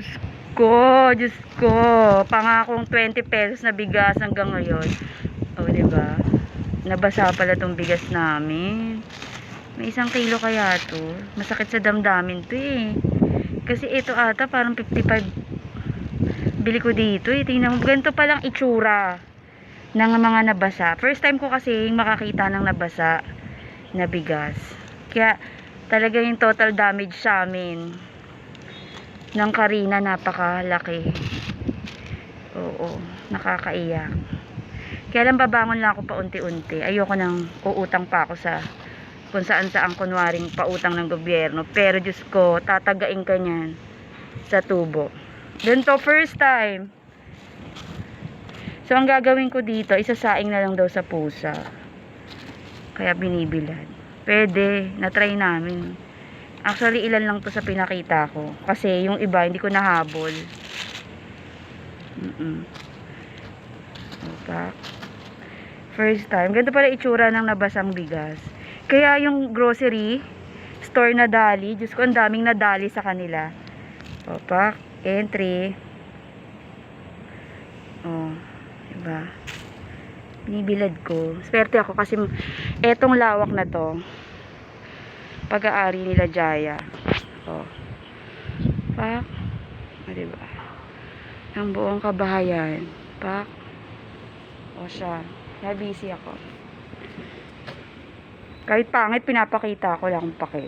Diyos ko, Diyos ko. Pangakong 20 pesos na bigas hanggang ngayon. O, di ba? Nabasa pala tong bigas namin. May isang kilo kaya to. Masakit sa damdamin to eh. Kasi ito ata parang 55 bili ko dito eh. Tingnan mo, ganito palang itsura ng mga nabasa. First time ko kasi makakita ng nabasa na bigas. Kaya talaga yung total damage sa amin ng Karina napakalaki. Oo, nakakaiyak. Kaya lang babangon lang ako paunti-unti. Ayoko nang uutang pa ako sa kung saan saan kunwaring pautang ng gobyerno. Pero Diyos ko, tatagain ka niyan sa tubo. Ganito first time. So, ang gagawin ko dito, isasaing na lang daw sa pusa. Kaya binibilad. Pwede, na-try namin. Actually, ilan lang to sa pinakita ko. Kasi yung iba, hindi ko nahabol. Mm-mm. Opa. First time. Ganito pala itsura ng nabasang bigas. Kaya yung grocery, store na dali. Diyos ko, ang daming nadali sa kanila. Opa. Entry. Oh. Diba? Binibilad ko. Swerte ako kasi etong lawak na to, pag-aari nila Jaya. Oh. Pak. O, diba? Ang buong kabahayan. Pak. O siya. Busy ako. Kahit pangit, pinapakita ko lang pake.